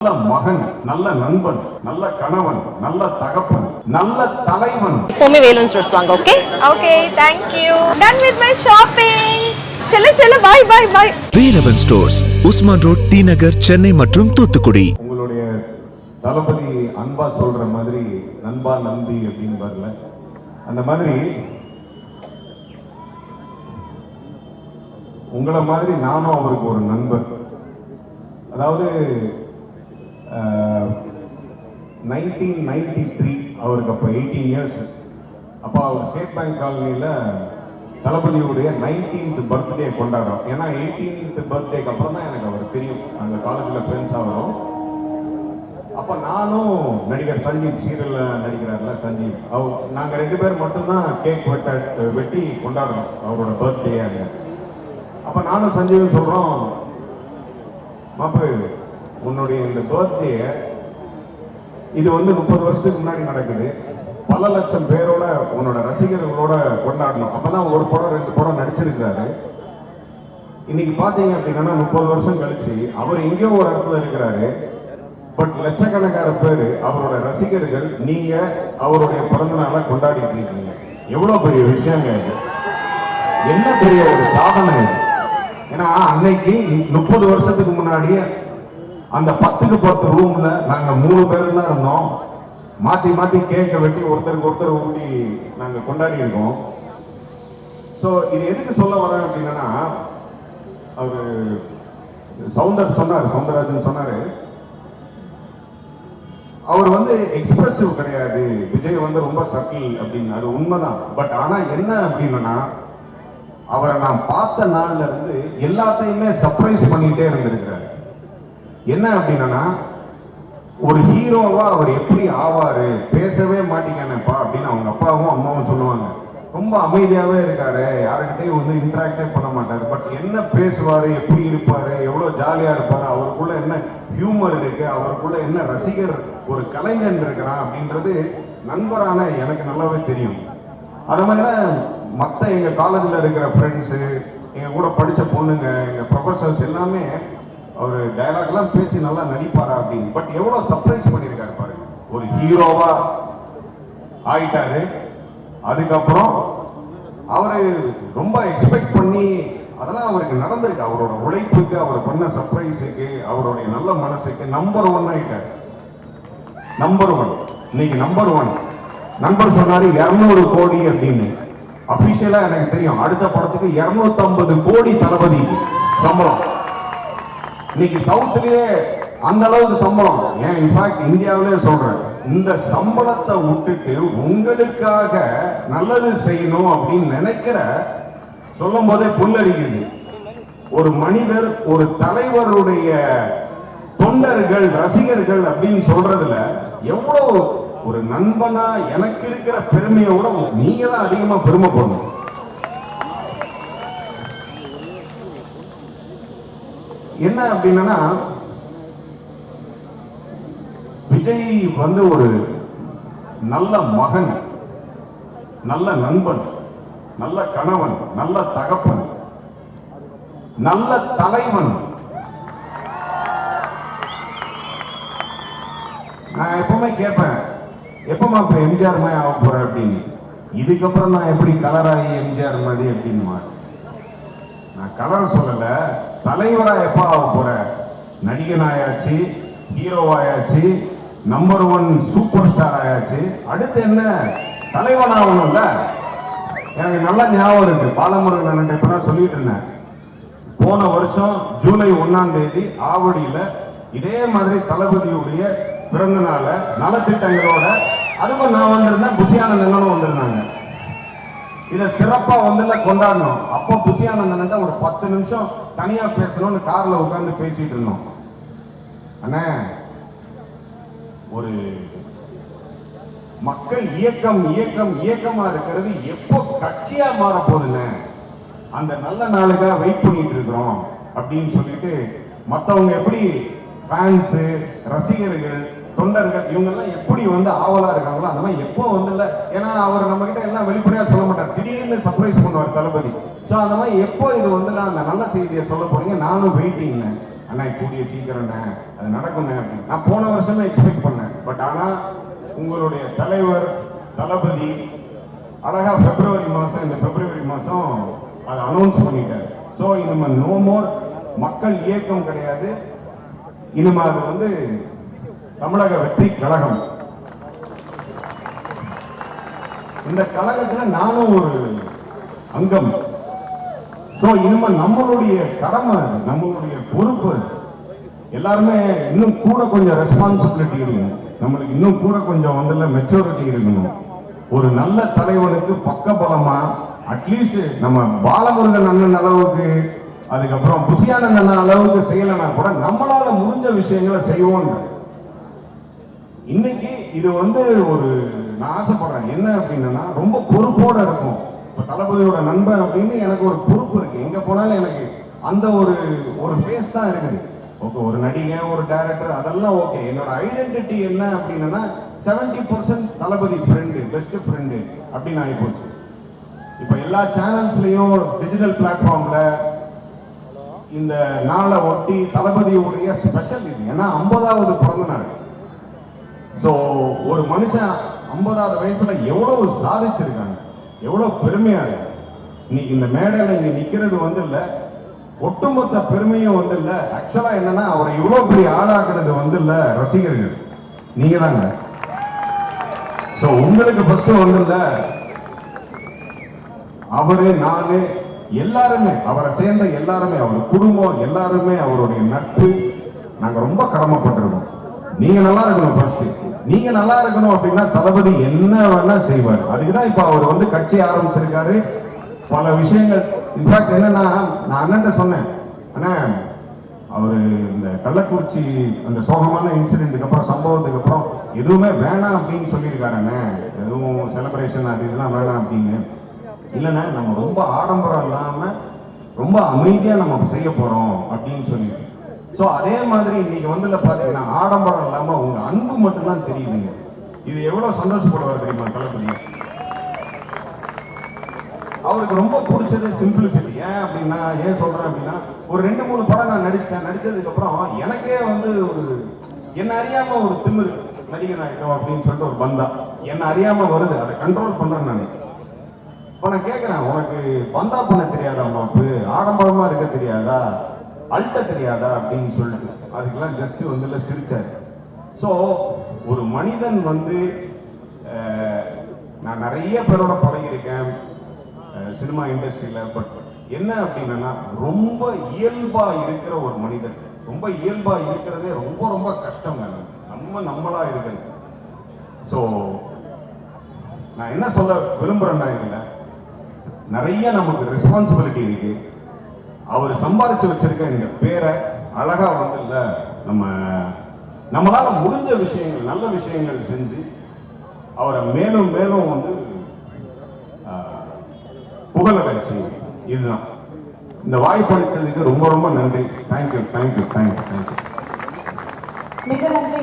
நல்ல மகன் நல்ல நண்பன் நல்ல கணவன் நல்ல தகப்பன் நல்ல தலைவன். எப்பவுமே வேலூன் ஸ்டோர்ஸ் வாங்க okay Okay, thank you. Done with my shopping. செல்ல செல்ல bye bye bye Velavan stores Usman road T Nagar Chennai மற்றும் தூத்துக்குடி. உங்களுடைய தளபதி அன்பா சொல்ற மாதிரி நண்பா நம்பி அப்படின்னு வரல அந்த மாதிரி உங்களை மாதிரி நானும் அவருக்கு ஒரு நண்பர் அதாவது நைன்டீன் நைன்டி த்ரீ அவருக்கு அப்போ எயிட்டீன் இயர்ஸ் அப்போ அவர் ஸ்டேட் பேங்க் காலனியில் தளபதியுடைய நைன்டீன்த் பர்த்டே கொண்டாடுறோம். ஏன்னா எயிட்டீன்த் பர்த்டேக்கு அப்புறம் தான் எனக்கு அவர் தெரியும். அந்த காலேஜில் ஃப்ரெண்ட்ஸ் ஆகிறோம். அப்போ நானும் நடிகர் சஞ்சீவ் சீரியலில் நடிக்கிறார்ல சஞ்சீவ். அவர் நாங்கள் ரெண்டு பேர் மட்டும்தான் கேக் வெட்ட வெட்டி கொண்டாடுறோம் அவரோட பர்த்டே அங்கே. அப்போ நானும் சஞ்சீவும் சொல்கிறோம் மாப்பு உன்னுடைய இந்த பர்த்டே இது வந்து முப்பது வருஷத்துக்கு முன்னாடி நடக்குது. பல லட்சம் பேரோட உன்னோட ரசிகர்களோட கொண்டாடணும். அப்பதான் ஒரு படம் ரெண்டு படம் நடிச்சிருக்காரு இன்னைக்கு பாத்தீங்க அப்படின்னா முப்பது வருஷம் கழிச்சு அவர் எங்கேயோ ஒரு இடத்துல இருக்கிறாரு. பட் லட்சக்கணக்கான பேர் அவரோட ரசிகர்கள் நீங்க அவருடைய பிறந்த நாளை கொண்டாடிட்டு இருக்கீங்க. எவ்வளவு பெரிய விஷயங்க இது. என்ன பெரிய ஒரு சாதனை இது. ஏன்னா அன்னைக்கு முப்பது வருஷத்துக்கு முன்னாடி அந்த பத்துக்கு பத்து ரூம்ல நாங்க மூணு பேர் தான் இருந்தோம். மாத்தி மாத்தி கேக்க வெட்டி ஒருத்தருக்கு ஒருத்தர் ஊட்டி நாங்க கொண்டாடி இருக்கோம் ஸோ இது எதுக்கு சொல்ல வரேன் அப்படின்னா அவரு சவுந்தர் சொன்னார் சவுந்தரராஜன் சொன்னாரு. அவர் வந்து எக்ஸ்பிரசிவ் கிடையாது. விஜய் வந்து ரொம்ப சட்டில் அப்படின்னாரு. உண்மைதான். பட் ஆனா என்ன அப்படின்னா அவரை நான் பார்த்த நாள்ல இருந்து எல்லாத்தையுமே சர்ப்ரைஸ் பண்ணிட்டே இருந்திருக்கிறாரு. என்ன அப்படின்னா ஒரு ஹீரோவா அவர் எப்படி ஆவாரு பேசவே மாட்டீங்கன்னப்பா அப்படின்னு அவங்க அப்பாவும் அம்மாவும் சொல்லுவாங்க. ரொம்ப அமைதியாகவே இருக்காரு. யாருக்கிட்டையும் வந்து இன்ட்ராக்டே பண்ண மாட்டாரு. பட் என்ன பேசுவாரு எப்படி இருப்பாரு எவ்வளோ ஜாலியாக இருப்பாரு அவருக்குள்ள என்ன ஹியூமர் இருக்கு அவருக்குள்ள என்ன ரசிகர் ஒரு கலைஞன் இருக்கிறான் அப்படின்றது நண்பரான எனக்கு நல்லாவே தெரியும். அது மாதிரி தான் மற்ற எங்கள் காலேஜில் இருக்கிற ஃப்ரெண்ட்ஸு எங்கள் கூட படித்த பொண்ணுங்க எங்கள் ப்ரொஃபஸர்ஸ் எல்லாமே அவர் டைலாக்லாம் பேசி நல்லா நடிப்பாரா அப்படின்னு. பட் எவ்வளோ சர்ப்ரைஸ் பண்ணியிருக்காரு பாருங்க. ஒரு ஹீரோவா ஆயிட்டாரு. அதுக்கப்புறம் அவர் ரொம்ப எக்ஸ்பெக்ட் பண்ணி அதெல்லாம் அவருக்கு நடந்திருக்கு. அவரோட உழைப்புக்கு அவர் பண்ண சர்ப்ரைஸுக்கு அவருடைய நல்ல மனசுக்கு நம்பர் ஒன் ஆயிட்டார். நம்பர் ஒன் இன்னைக்கு நம்பர் ஒன் நண்பர் சொன்னாரு இரநூறு கோடி அப்படின்னு. அபிஷியலா எனக்கு தெரியும் அடுத்த படத்துக்கு 250 கோடி தளபதி சம்பளம். இன்னைக்கு சவுத்துலயே அந்த அளவுக்கு சம்பளம். ஏன் இன்ஃபேக்ட் இந்தியாவிலே சொல்றேன். இந்த சம்பளத்தை விட்டுட்டு உங்களுக்காக நல்லது செய்யணும் அப்படின்னு நினைக்கிற சொல்லும் போதே புல்லறிகிறது ஒரு மனிதர் ஒரு தலைவருடைய தொண்டர்கள் ரசிகர்கள் அப்படின்னு சொல்றதுல எவ்வளவு ஒரு நண்பனா எனக்கு இருக்கிற பெருமையை விட நீங்க தான் அதிகமா பெருமைப்படணும். என்ன அப்படின்னா விஜய் வந்து ஒரு நல்ல மகன் நல்ல நண்பன் நல்ல கணவன் நல்ல தகப்பன் நல்ல தலைவன். நான் எப்பவுமே கேட்பேன் எப்பமா இப்ப எம்ஜிஆர் மாதிரி ஆக போறேன் அப்படின்னு. இதுக்கப்புறம் நான் எப்படி கலராகி எம்ஜிஆர் மாதிரி அப்படின்னு நான் கலரை சொல்லலை. தலைவரா எப்ப ஆக போற? நடிகன் ஆயாச்சு ஹீரோவாயாச்சு நம்பர் ஒன் சூப்பர் ஸ்டார் ஆயாச்சு. அடுத்து என்ன? தலைவன் ஆகணும்ல எனக்கு நல்ல ஞாபகம் இருக்கு. பாலமுருகன் அண்ணன் இப்ப நான் சொல்லிட்டு இருந்தேன். போன வருஷம் ஜூலை ஒன்னாம் தேதி ஆவடியில இதே மாதிரி தளபதியுடைய பிறந்த நாள நலத்திட்டங்களோட அதுவும் நான் வந்திருந்தேன். புசியானந்தனும் வந்திருந்தாங்க. இதை சிறப்பாக வந்துல கொண்டாடணும். அப்போ புசியானந்தன் ஒரு பத்து நிமிஷம் தனியாக பேசணும்னு காரில் உட்காந்து பேசிட்டு இருந்தோம். அண்ணே ஒரு மக்கள் இயக்கம் இயக்கம் இயக்கமா இருக்கிறது எப்போ கட்சியா மாற அந்த நல்ல நாளுக்காக வெயிட் பண்ணிட்டு இருக்கிறோம் அப்படின்னு சொல்லிட்டு மற்றவங்க எப்படி ஃபேன்ஸு ரசிகர்கள் தொண்டர்கள் இவங்கெல்லாம் எப்படி வந்து ஆவலா இருக்காங்களோ அந்த மாதிரி எப்போ வந்து இல்லை ஏன்னா அவர் நம்ம கிட்ட எல்லாம் வெளிப்படையா சொல்ல மாட்டார். திடீர்னு சர்ப்ரைஸ் பண்ணுவார் தளபதி. ஸோ அந்த மாதிரி எப்போ இது வந்து நான் அந்த நல்ல செய்தியை சொல்ல போறீங்க. நானும் வெயிட்டிங் அண்ணா கூடிய சீக்கிரம்ண்ணே அது நடக்கும்ண்ணே அப்படின்னு. நான் போன வருஷமே எக்ஸ்பெக்ட் பண்ணேன். பட் ஆனால் உங்களுடைய தலைவர் தளபதி அழகா பிப்ரவரி மாதம் இந்த பிப்ரவரி மாதம் அதை அனௌன்ஸ் பண்ணிட்டார். ஸோ இனிமேல் நோ மோர் மக்கள் இயக்கம் கிடையாது. இனிமேல் அது வந்து தமிழக வெற்றி கழகம். இந்த கழகத்துல நானும் ஒரு அங்கம். ஸோ இனிமே நம்மளுடைய கடமை நம்மளுடைய பொறுப்பு அது. எல்லாருமே இன்னும் கூட கொஞ்சம் ரெஸ்பான்சிபிலிட்டி இருக்கணும். நம்மளுக்கு இன்னும் கூட கொஞ்சம் வந்துல மெச்சூரிட்டி இருக்கணும். ஒரு நல்ல தலைவனுக்கு பக்கபலமா அட்லீஸ்ட் நம்ம பாலமுருகன் அண்ணன் அளவுக்கு அதுக்கப்புறம் புசியானந்த் அண்ணன் அளவுக்கு செய்யலைன்னா கூட நம்மளால முடிஞ்ச விஷயங்களை செய்வோம் இன்னைக்கு இது வந்து ஒரு நான் ஆசைப்படுறேன். என்ன அப்படின்னா ரொம்ப பொறுப்போட இருக்கும் இப்போ தளபதியோட நண்பன் அப்படின்னு எனக்கு ஒரு பொறுப்பு இருக்கு. எங்க போனாலும் எனக்கு அந்த ஒரு ஒரு ஃபேஸ் தான் இருக்குது. ஓகே ஒரு நடிகை ஒரு டேரக்டர் அதெல்லாம் ஓகே என்னோட ஐடென்டிட்டி என்ன அப்படின்னா seventy percent Thalapathy friend best friend அப்படின்னு ஆகி போச்சு இப்போ எல்லா சேனல்ஸ்லையும் டிஜிட்டல் பிளாட்ஃபார்ம்ல இந்த நாளை ஒட்டி தளபதியுடைய ஸ்பெஷல் இது. ஏன்னா ஐம்பதாவது பிறந்த நாள். ஸோ ஒரு மனுஷன் ஐம்பதாவது வயசுல எவ்வளவு சாதிச்சிருக்காங்க? எவ்வளவு பெருமையா இருக்கு இன்னைக்கு இந்த மேடையில் இங்கே நிக்கிறது வந்து இல்லை ஒட்டுமொத்த பெருமையும் வந்து இல்லை ஆக்சுவலா என்னன்னா அவரை இவ்வளோ பெரிய ஆளாக்குறது வந்து இல்லை ரசிகர்கள். நீங்க தாங்க ஸோ உங்களுக்கு ஃபர்ஸ்ட் வந்து இல்லை அவரு நானு எல்லாருமே அவரை சேர்ந்த எல்லாருமே அவர் குடும்பம் எல்லாருமே அவருடைய நட்பு. நாங்கள் ரொம்ப கடமைப்பட்டிருக்கோம். நீங்க நல்லா இருக்கணும் ஃபர்ஸ்ட் நீங்க நல்லா இருக்கணும் அப்படின்னா தளபதி என்ன வேணா செய்வார். அதுக்கு தான் இப்போ அவர் வந்து கட்சி ஆரம்பிச்சிருக்காரு. பல விஷயங்கள் இன்ஃபேக்ட் என்னன்னா நான் அண்ணன்ட்ட சொன்னேன். அண்ணா அவர் இந்த கள்ளக்குறிச்சி அந்த சோகமான இன்சிடென்ட்டுக்கு அப்புறம் சம்பவத்துக்கு அப்புறம் எதுவுமே வேணாம் அப்படின்னு சொல்லியிருக்காரு அண்ணே. எதுவும் செலிப்ரேஷன் அது இதெல்லாம் வேணாம் அப்படின்னு. இல்லைண்ணா நம்ம ரொம்ப ஆடம்பரம் இல்லாம ரொம்ப அமைதியா நம்ம செய்ய போறோம் அப்படின்னு சொல்லி ஸோ அதே மாதிரி இன்னைக்கு வந்துல பார்த்தீங்கன்னா ஆடம்பரம் இல்லாமல் உங்க அன்பு மட்டும்தான் தெரியுதுங்க. இது எவ்வளோ சந்தோஷப்படுவார் தெரியுமா தளபதி? அவருக்கு ரொம்ப பிடிச்சது சிம்பிளிசிட்டி ஏன் அப்படின்னா ஏன் சொல்றேன் அப்படின்னா ஒரு ரெண்டு மூணு படம் நான் நடிச்சிட்டேன். நடிச்சதுக்கப்புறம் எனக்கே வந்து ஒரு என்ன அறியாம ஒரு திமிரு நடிகன் ஆயிட்டோம் அப்படின்னு சொல்லிட்டு ஒரு பந்தா. என்ன அறியாம வருது அதை கண்ட்ரோல் பண்றேன் நான். இப்போ நான் கேட்குறேன் உனக்கு பந்தா பண்ண தெரியாதா மாப்பு? ஆடம்பரமா இருக்க தெரியாதா? அழுத்த தெரியாதா அப்படின்னு சொல்லிட்டு. அதுக்கெல்லாம் ஜஸ்ட் வந்து இல்லை சிரிச்சாரு. ஸோ ஒரு மனிதன் வந்து நான் நிறைய பேரோட பழகியிருக்கேன் சினிமா இண்டஸ்ட்ரியில் பட் என்ன அப்படின்னா ரொம்ப இயல்பாக இருக்கிற ஒரு மனிதன். ரொம்ப இயல்பாக இருக்கிறதே ரொம்ப ரொம்ப கஷ்டம் நம்ம நம்மளா இருக்கிறது ஸோ நான் என்ன சொல்ல விரும்புகிறேன்னா இதில் நிறைய நமக்கு ரெஸ்பான்சிபிலிட்டி இருக்குது அவர் சம்பாதிச்சு வச்சிருக்க இந்த பேரை அழகா வந்து இல்லை நம்ம நம்மளால முடிஞ்ச விஷயங்கள் நல்ல விஷயங்கள் செஞ்சு அவரை மேலும் மேலும் வந்து ஆஹ், புகழடை செய்யும் இதுதான். இந்த வாய்ப்பு அளித்ததுக்கு ரொம்ப ரொம்ப நன்றி. தேங்க்யூ தேங்க்யூ தேங்க்ஸ் தேங்க்யூ மிக நன்றி.